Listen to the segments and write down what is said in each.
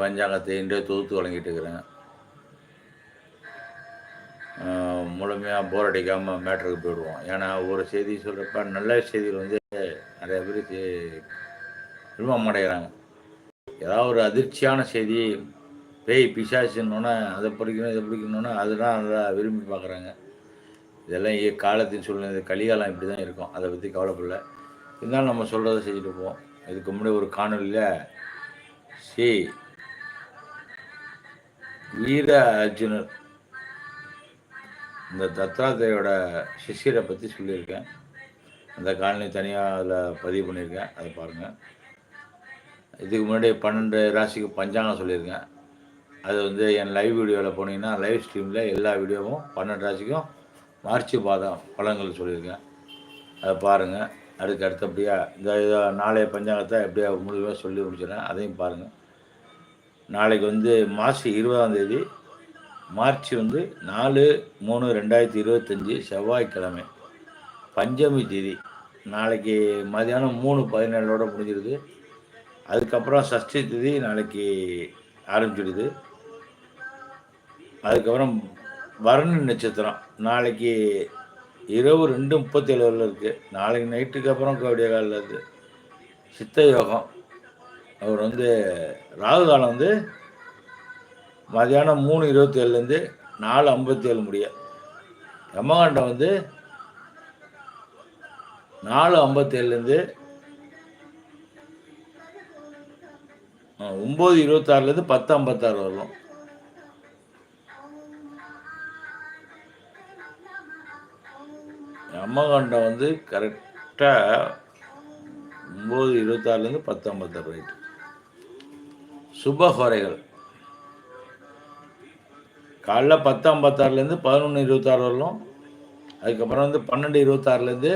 பஞ்சாங்கத்தை இன்றே தொகுத்து வழங்கிட்டு இருக்கிறேன் முழுமையாக போர் அடிக்காமல் மேட்ருக்கு போயிடுவோம். ஏன்னா ஒரு செய்தி சொல்கிறப்ப நல்ல செய்திகள் வந்து நிறைய பேருக்கு விரும்பம் அடைகிறாங்க. ஏதாவது ஒரு அதிர்ச்சியான செய்தி பேய் பிசாசுன்னொன்னே அதை படிக்கணும் இதை பிடிக்கணுன்னா அதுதான் நல்லா விரும்பி பார்க்குறாங்க. இதெல்லாம் இய காலத்தின் சூழ்நிலை கலிகாலம் இப்படி தான் இருக்கும். அதை பற்றி கவலைப்படல. இருந்தாலும் நம்ம சொல்கிறத செஞ்சுட்டு போவோம். இதுக்கு முன்னாடி ஒரு காணொலியில் சி வீர அர்ஜுனர். இந்த தத்தாத்திரையோட சிஷியரை பற்றி சொல்லியிருக்கேன். அந்த காலனி தனியாக அதில் பதிவு பண்ணியிருக்கேன். அதை பாருங்கள் இதுக்கு முன்னாடி பன்னெண்டு ராசிக்கு பஞ்சாங்கம் சொல்லியிருக்கேன். அது வந்து என் லைவ் வீடியோவில் போனீங்கன்னா லைவ் ஸ்ட்ரீமில் எல்லா வீடியோவும் பன்னெண்டு ராசிக்கும் மார்ச் பாதம் பழங்கள் சொல்லியிருக்கேன். அதை பாருங்கள் அதுக்கு அடுத்தபடியாக இந்த இதை நாளைய பஞ்சாங்கத்தை எப்படியா முழுமையாக சொல்லி முடிச்சிடறேன். அதையும் பாருங்கள் நாளைக்கு வந்து மார்ச் இருபதாம் தேதி மார்ச் வந்து நாலு மூணு ரெண்டாயிரத்தி இருபத்தஞ்சி செவ்வாய்க்கிழமை பஞ்சமி தேதி. நாளைக்கு மதியானம் மூணு பதினேழோட முடிஞ்சிருது. அதுக்கப்புறம் சஷ்டி தேதி நாளைக்கு ஆரம்பிச்சிடுது அதுக்கப்புறம் வருண நட்சத்திரம் நாளைக்கு இரவு ரெண்டு முப்பத்தேழு வரல இருக்குது நாளைக்கு நைட்டுக்கு அப்புறம் விடிய காலில் இருக்குது சித்த யோகம். அவர் வந்து ராகு காலம் வந்து மதியானம் மூணு இருபத்தேழுலேருந்து நாலு ஐம்பத்தேழு முடிய. யமகாண்டம் வந்து நாலு ஐம்பத்தேழுலேருந்து ஒம்பது இருபத்தாறுலேருந்து பத்து ஐம்பத்தாறு வரலாம் யமகாண்டம் வந்து கரெக்டாக ஒம்பது இருபத்தாறுலேருந்து பத்து ஐம்பத்தாறு ரைட்டு சுபஹோரைகள் காலைல பத்து ஐம்பத்தாறுலேருந்து பதினொன்று இருபத்தாறு வரலாம் அதுக்கப்புறம் வந்து பன்னெண்டு இருபத்தாறுலேருந்து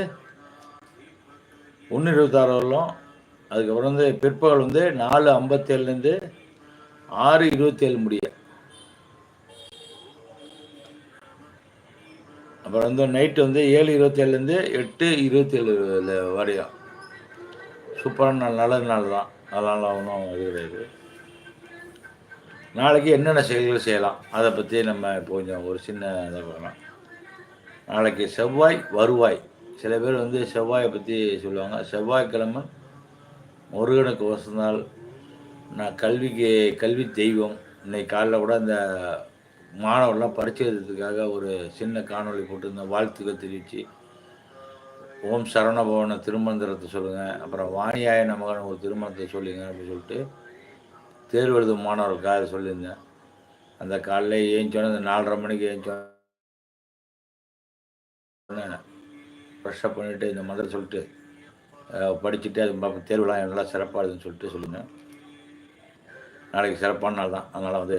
ஒன்று இருபத்தாறு வரலாம் அதுக்கப்புறம் வந்து பிற்பகல் வந்து நாலு ஐம்பத்தேழுலேருந்து ஆறு இருபத்தேழு முடிய. அப்புறம் வந்து நைட்டு வந்து ஏழு இருபத்தேழுலேருந்து எட்டு இருபத்தேழு வரையும். சூப்பரான நாள் நல்ல நாள் தான் அதனால் ஒன்றும் இது கிடையாது. நாளைக்கு என்னென்ன செயல்கள் செய்யலாம் அதை பற்றி நம்ம இப்போ கொஞ்சம் ஒரு சின்ன இதை பண்ணலாம். நாளைக்கு செவ்வாய் வருவாய். சில பேர் வந்து செவ்வாயை பற்றி சொல்லுவாங்க. செவ்வாய்க்கிழமை முருகனுக்கு வசந்தால் நான் கல்விக்கு கல்வி தெய்வம். இன்னைக்கு காலைல கூட அந்த மாணவர்லாம் பரிச்சை எழுதுறதுக்காக ஒரு சின்ன காணொளி போட்டிருந்தேன். வாழ்த்துக்கள் தெரிவித்து ஓம் சரவணபவன திருமந்திரத்தை சொல்லுங்கள் அப்புறம் வாணியாய நமகன் ஒரு திருமணத்தை சொல்லுங்க அப்படின்னு சொல்லிட்டு தேர்வு எழுதும் மாணவர்களுக்காக சொல்லியிருந்தேன். அந்த காலைல ஏஞ்சோன்னே அந்த நாலரை மணிக்கு ஏஞ்சோன்னே ஃப்ரெஷ்ஷப் பண்ணிவிட்டு இந்த மந்திரம் சொல்லிட்டு படிச்சுட்டு அது பார்ப்போம் தேர்வுலாம் நல்லா சிறப்பாக இருக்குதுன்னு சொல்லிட்டு சொல்லுங்கள் நாளைக்கு சிறப்பான நாள் தான். அதனால் வந்து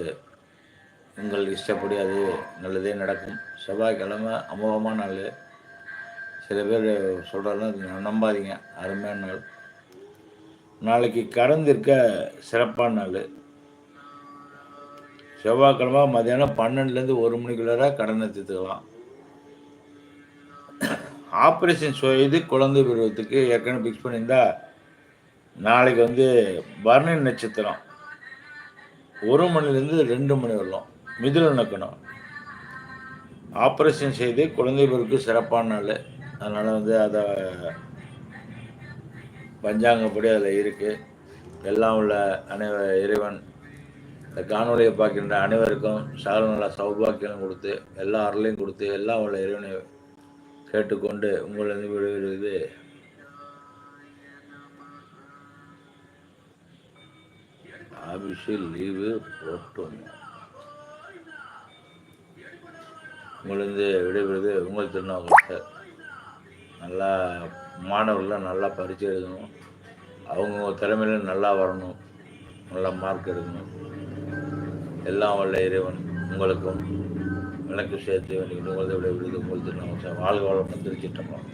உங்கள் இஷ்டப்படி அது நல்லதே நடக்கும். செவ்வாய்க்கிழமை அமோகமான நாள். சில பேர் சொல்கிறாங்க நம்பாதீங்க. அருமையான நாள். நாளைக்கு கடந்திருக்க சிறப்பான நாள். செவ்வாய்க்கிழமை மதியானம் பன்னெண்டுலேருந்து ஒரு மணிக்குள்ளார கடன் நிறுத்திக்கலாம் ஆப்ரேஷன் செய்து குழந்தை பருவத்துக்கு ஏற்கனவே ஃபிக்ஸ் பண்ணியிருந்தா நாளைக்கு வந்து பரணி நட்சத்திரம். ஒரு மணிலேருந்து ரெண்டு மணி வரலாம். மிதுன நக்கணும். ஆப்ரேஷன் செய்து குழந்தை பிறகு சிறப்பான நாள். அதனால் வந்து அதை பஞ்சாங்கப்படி அதில் இருக்குது எல்லாம் உள்ள அனைவ இறைவன் இந்த காணொலியை பார்க்கின்ற அனைவருக்கும் சகல நல்ல சௌபாக்கியம் கொடுத்து எல்லா அருளையும் கொடுத்து எல்லாம் உள்ள இறைவனை கேட்டுக்கொண்டு உங்களிருந்து விடுவிடுவது ஆஃபீஸில் லீவு போட்டோம். உங்களிருந்து விடைபெறுவது உங்கள் திருநாவுக்கரசர். நல்லா மாணவர்கள்லாம் நல்லா பரிச்சை எழுதணும். அவங்க திறமையில நல்லா வரணும். நல்லா மார்க் எடுக்கணும். எல்லாம் வல்ல இறைவன் உங்களுக்கும் எனக்கு சேர்த்து வேண்டிய உங்களது விழுது உங்களுக்கு நம்ம வாழ்க வளம் திருச்சிட்டோம்